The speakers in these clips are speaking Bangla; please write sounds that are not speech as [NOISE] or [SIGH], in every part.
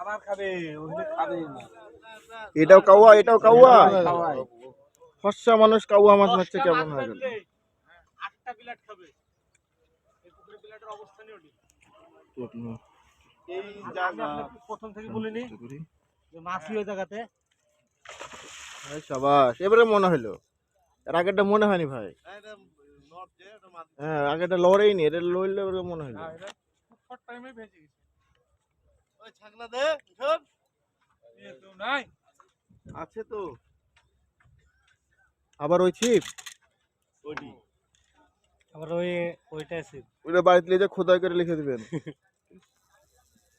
আবার খাবে খাবে। এটাও কাউয়া এটাও কাউয়া। ফর্সা মানুষ কাউয়া মাছ মারছে কেমন হয়ে গেল আটটা প্লেট খাবে। এই পুকুরে প্লেটের অবস্থা নেই ওটি এই জায়গা প্রথম থেকে বলিনি যে মাছি ওই জায়গাতে। এই এবারে মনে হলো এর আগেরটা মনে হয়নি ভাই। হ্যাঁ আগেরটা লড়েইনি এটা লড়লে মনে হলো টাইমে ভেজে গেছে। ওই ছাগনা দে শোন তো নাই। আছে তো। আবার ওই ছিপ? ওটি আবার ওই ওইটা আছে ওটা বাড়িতে নিয়ে যা খোদাই করে লিখে দিবেন।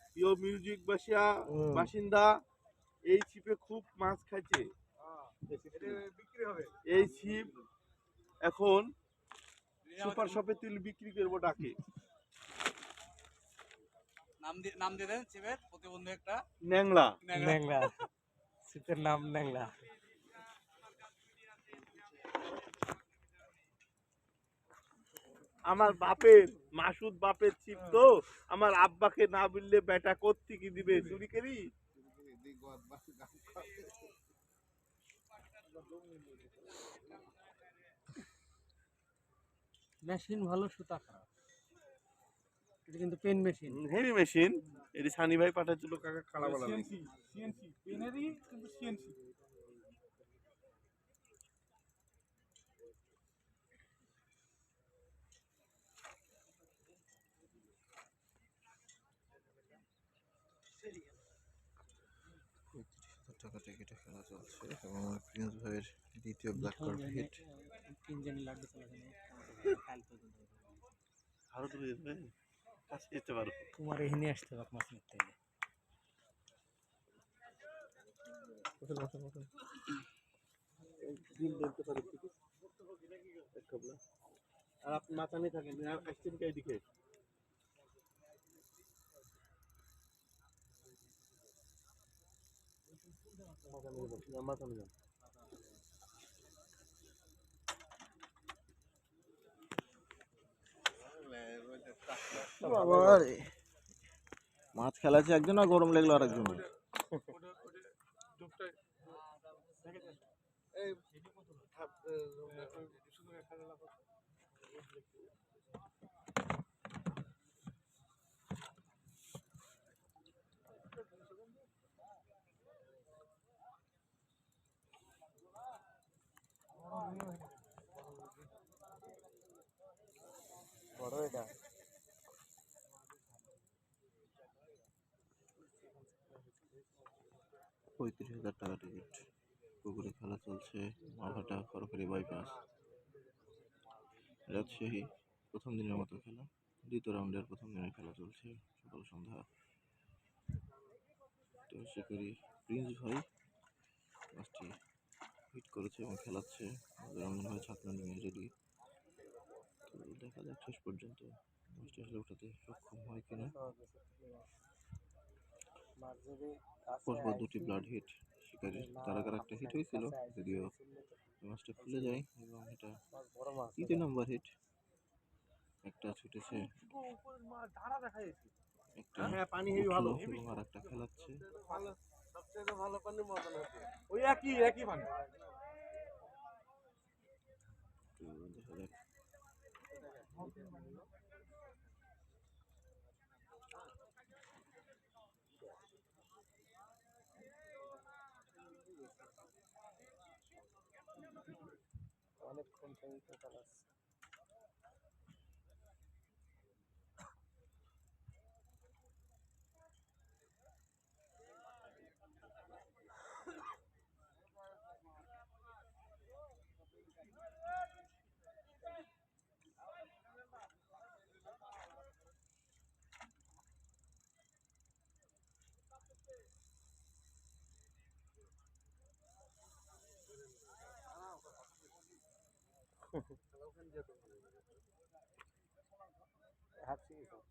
প্রিয় মিউজিক বাসিয়া বাসিন্দা এই ছিপে খুব মাছ খাইছে। বিক্রি হবে। এই ছিপ এখন সুপার শপে তুলে বিক্রি করব ডাকে। নাম দিয়ে নাম দিয়ে দেন শিবের প্রতিবন্ধী একটা। ন্যাংলা। ন্যাংলা। শীতের নাম ন্যাংলা। আমার বাপের মাসুদ বাপের ছিপ তো আমার আব্বাকে না বললে বেটা করতে কি দিবে। চুরি করি? মেশিন ভালো সুতা খারাপ। এটা কিন্তু পেন মেশিন। হেভি মেশিন এটি সানি ভাই পাঠাচ্ছিল কাকা খালা বলা সিএনসি সিএনসি পেনেরই কিন্তু সিএনসি টাকা টিকিটে খেলা চলছে এবং প্রিন্স ভাইয়ের দ্বিতীয় ব্ল্যাক কার্ড হিট লাগবে আরও দূরে যেতে পারো। তোমার এখানে আসতে হবে মাছ মারতে গেলে দিন দেখতে পারো এক কাবলা আর আপনি মাথা নিয়ে থাকেন আর আসছেন কে এদিকে? মাথা নিয়ে যান, মাথা নিয়ে মাছ খেলাচ্ছে একজন আর গরম লাগল আর একজন বড় এটা পঁয়ত্রিশ হাজার টাকা টিকিট। পুকুরে খেলা চলছে মাভাটা সরকারি বাইপাস রাজশাহী প্রথম দিনের মতো খেলা, দ্বিতীয় রাউন্ডের প্রথম দিনের খেলা চলছে, সকাল সন্ধ্যা। তো করি প্রিন্স ভাই মাছটি হিট করেছে এবং খেলাচ্ছে। মনে হয় ছাত্র নিয়ে রেডি তো দেখা যাক শেষ পর্যন্ত মাছটি আসলে ওঠাতে সক্ষম হয় কিনা। পরপর দুটি ব্লাড হিট শিকারির তার আগে একটা হিট হয়েছিল যদিও মাছটা খুলে যায় এবং এটা তৃতীয় নম্বর হিট একটা ছুটেছে একটা হ্যাঁ পানি হেভি ভালো। এবং আর একটা খেলাচ্ছে। সবচেয়ে ভালো পানি মদন আছে ওই একই একই পানি তো দেখা যাক অনেকক্ষণ [LAUGHS] How cheap?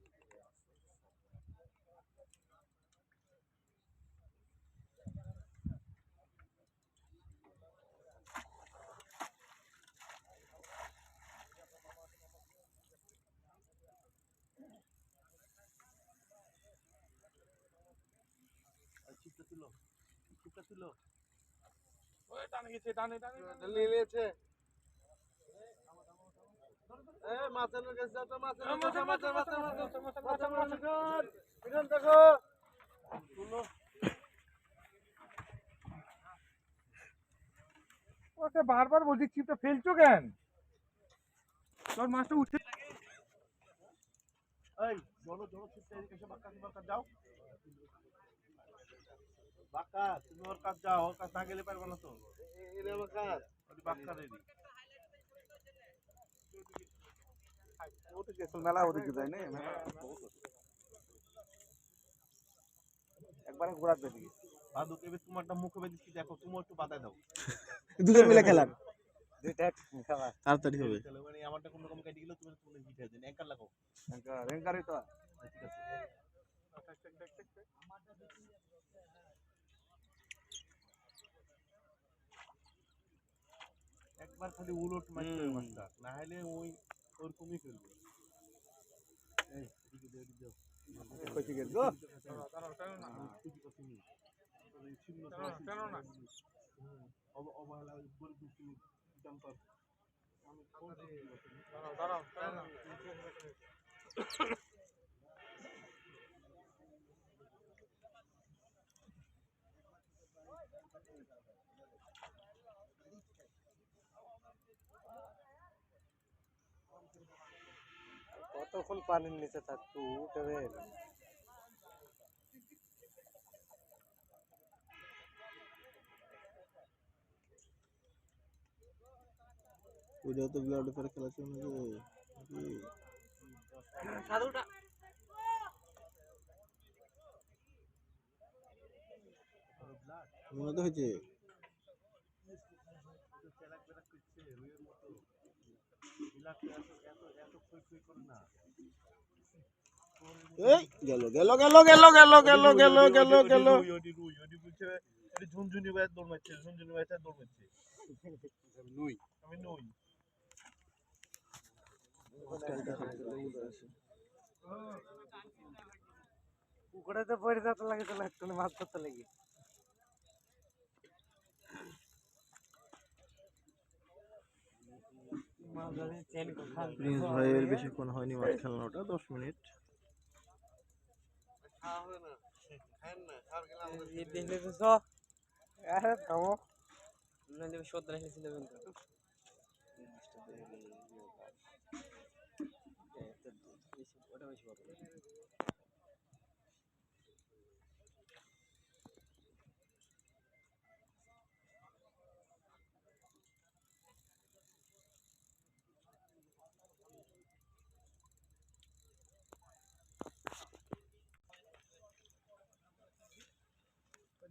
নিয়েছে এ মাছের কাছে যাও তো মাছের মাছের মাছের মাছের মাছের মাছের মাছের দেখো ওকে বারবার বলছি ফেলছো কেন তোর মাছটা উঠে এই ছিপটা এদিকে এসে বাক্কা কাছে যাও বাক্কা তুমি ওর কাছে যাও ওর কাছে না গেলে পারবে না তো এটা আমার কাজ ওই বাক্কা রেডি মেলা ওদিকে যায় না একবারে ঘোরার দিকে বাদুক এবার তোমারটা মুখে বেঁধেছি দেখো তুমি একটু বাধায় দাও দুজন মিলে খেলার দুইটা তাড়াতাড়ি হবে মানে আমারটা কোনো রকম কেটে গেলে তুমি তুমি হিট হয়ে যাবে অ্যাঙ্কার লাগাও রেঙ্কারি তো ঠিক আছে একবার খালি উলট মারতে মাছটা না হলে ওই ওরকমই ফেলবে এই দিকে দিয়ে দিও কচি অবহেলা উপরে কিছু জাম্পার আমি দাঁড়াও দাঁড়াও দাঁড়াও। কতক্ষণ পানির নিচে থাকতো উঠে বের। ওইটাও তো ব্লাড উপরে খেলা ছিল না যে মনে তো হয়েছে চেলাক বেলাক করছে, রুইয়ের মতো। বিলাসটা এত- এত- এত খুই খুই করে না। এই গেল গেল গেল গেল গেল গেল গেল গেল গেল ঝুনঝুনি বাইরে দৌড় মারছে, ঝুনঝুনি বাইরে দৌড় মারছে। আমি নই। পড়ে যেতে লাগে তো লাগতো না মাছ ধরতে লাগে মাছ ধরে চেন কোথায় প্রিন্স ভাইয়ের বেশিক্ষণ হয়নি মাছ খেলানোটা দশ মিনিট। দেখলে তো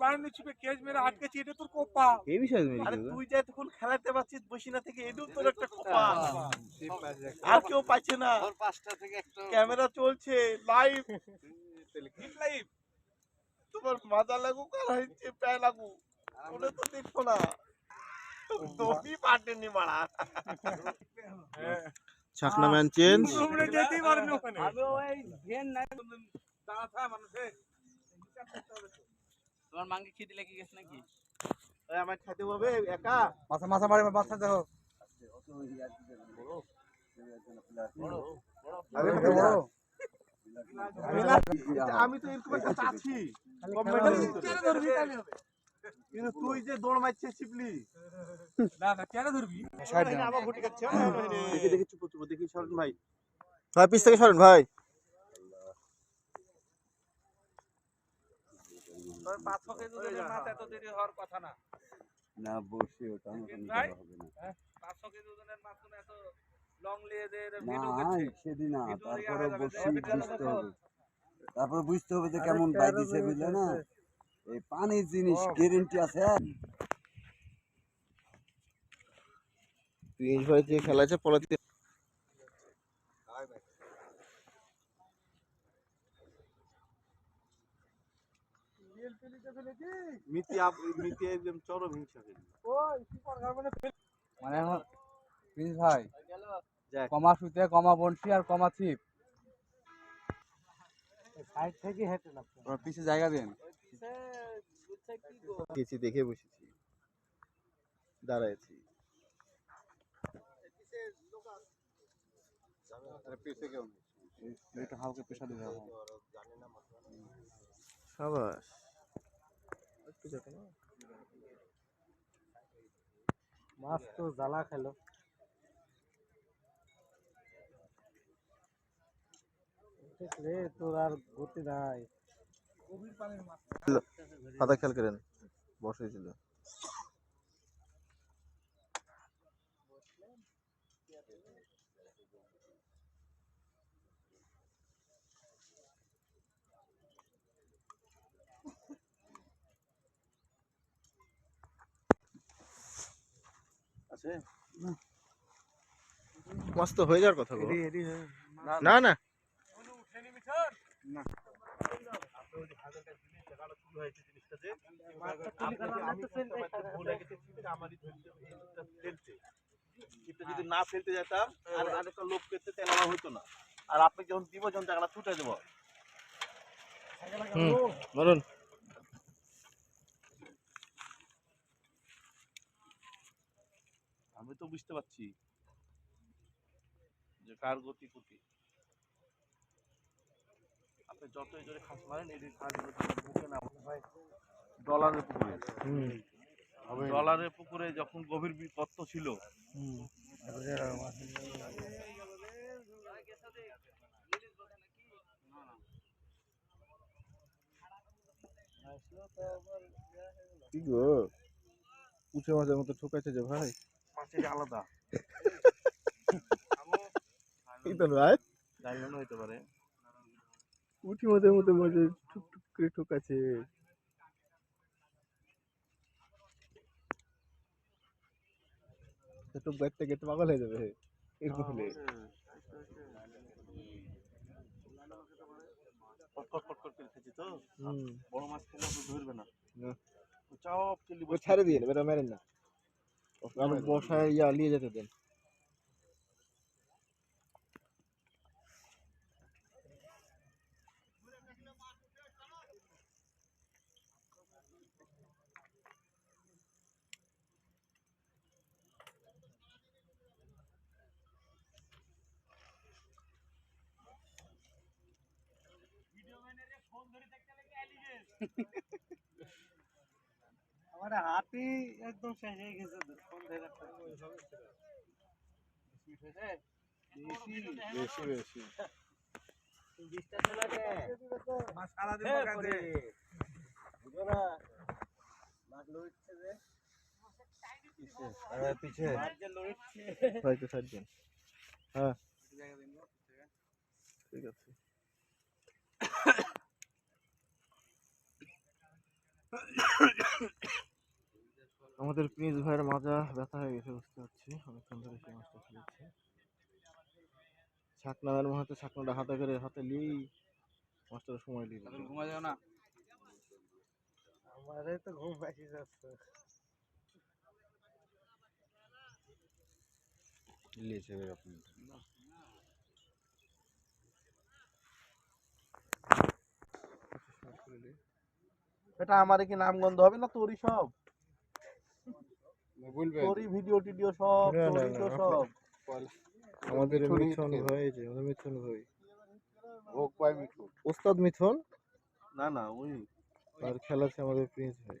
বারান্দি চিপে কেজ মেরে আটকেছি এটা তোর কোপা এই বিষয়ে আরে তুই যে এতক্ষণ খেলাতে পারছিস বসি থেকে এটাও তোর একটা কোপা আর কেউ পাচ্ছে না। পাঁচটা থেকে একটা ক্যামেরা চলছে লাইভ লাইভ [LAUGHS] তোমার মাজা লাগুক আর হচ্ছে প্যায় লাগুক ওটা তো দেখব না। দড়ি পাটেনি মারা। ছাকনা ম্যান চেঞ্জ তোমরা যেতেই পারেন ওখানে। আমি ওই ভেন নাই দাঁড়া মানুষে তোমার খিদে লেগে গেছে নাকি? আমার খেতে হবে একা? মাথা মাথা মারে বাচ্চা দেখো আমি তো এরকম একটা চাচ্ছি কিন্তু তুই যে দৌড় মারছিস শিপলি। না না কেন ধরবি? আবার ঘুটি খাচ্ছে দেখি দেখি চুপ চুপ দেখি শরণ ভাই। ভাই পিস থেকে সরেন ভাই। পাঁচশো কেজি মাছ এত দেরি হওয়ার কথা না। না বসে ওটা আমাকে নিতে ভাই? হবে না। পাঁচশো কেজি ওজনের মাছ তুমি এত লং লিয়ে দিয়ে ভিডিও করছে। সেদিন না তারপরে বসে বুঝতে হবে। তারপরে বুঝতে হবে যে কেমন বাইদিছে বুঝলে না? এই পানির জিনিস গ্যারেন্টি আছে ভাই খেলা আছে পলাতে মিতি মিতি একদম চরম হিংসা করি মানে এখন প্রিন্স ভাই যাক। কমা সুতে কমা বনশি আর কমা ছিপ। সাইড থেকে হেঁটে না পিছে জায়গা দেন। গেছি দেখে বসেছি। দাঁড়াইছি সাবাস। একটু দেখো না মাছ তো জ্বালা খেলো। রে, তোর আর গতি নাই। পাতা খেয়াল করেন বসেছিল আছে? মাছ তো হয়ে যাওয়ার কথা না না। যদি না ফেলতে যেতাম আর আরেকটা লোক পেতে তাহলে আমার হতো না। আর আপনি যখন দিব যখন টাকাটা ছুটে দেবো। বলুন। তো বুঝতে পারছি। যে কার গতি গতি আপনি যতই জোরে খাস মারেন কার গতি বুকে না হয় ডলারের পুকুরে। হুম। ডলারের পুকুরে যখন গভীর গর্ত ছিল কি গো? উঠে মাঝে মতো ঠোকাইছে যে ভাই। আলাদা। ভাই [LAUGHS] ডায়মন্ড হইতে পারে। উঠি মাঝে মতো মাঝে টুক টুক করে ঠোকাছে একটু পাগল হয়ে যাবে। এরকম হলে কটকট কটকট করে খেয়েছি তো। বড় মাছ খেলে ধরবে না। চাপ ছাড়ে দিয়ে বেটা মেরেন না। আরও বসায় ইয়া নিয়ে যেতে দেন। [LAUGHS] [LAUGHS] আমার হাতি একদম শেষ হয়ে গেছে ফোন ধরে বেশি বেশি সারাদিন কাজে পিছে। হয়তো সাতজন হ্যাঁ। ঠিক আছে। [COUGHS] আমাদের প্রিন্স ভাইয়ের মাজা ব্যথা হয়ে গেছে বুঝতে পারছি। অনেকক্ষণ ধরে সেই মাছটা খেলেছে। ছাকনার মনে হচ্ছে ছাকনাটা হাতে করে হাতে নিয়েই মাছটার সময় তাহলে ঘুমা যাও না। আমারে তো ঘুম পাইছে যাচ্ছে। লিয়েছে এরকম এটা আমারে কি নাম গন্ধ হবে না তোরই সব? তোরই ভিডিও টিডিও সব তোরই তো সব। আমাদের মিথুন মিথুন। ভাই যে আমাদের মিথুন ভাই ভোগ পায় মিঠু ওস্তাদ মিথুন না না ওই আর খেলাচ্ছে আমাদের প্রিন্স ভাই।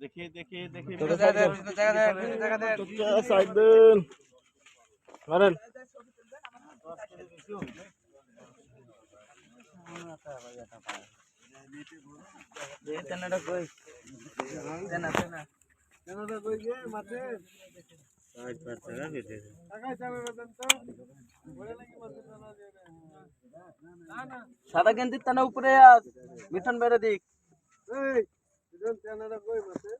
দেখে দেখে দেখে সাইড দেন। মারেন সাদা গেঞ্জির টানা উপরে আস মিঠন বেড়ে দিক। এই। দুজন চেনারা কই মাসে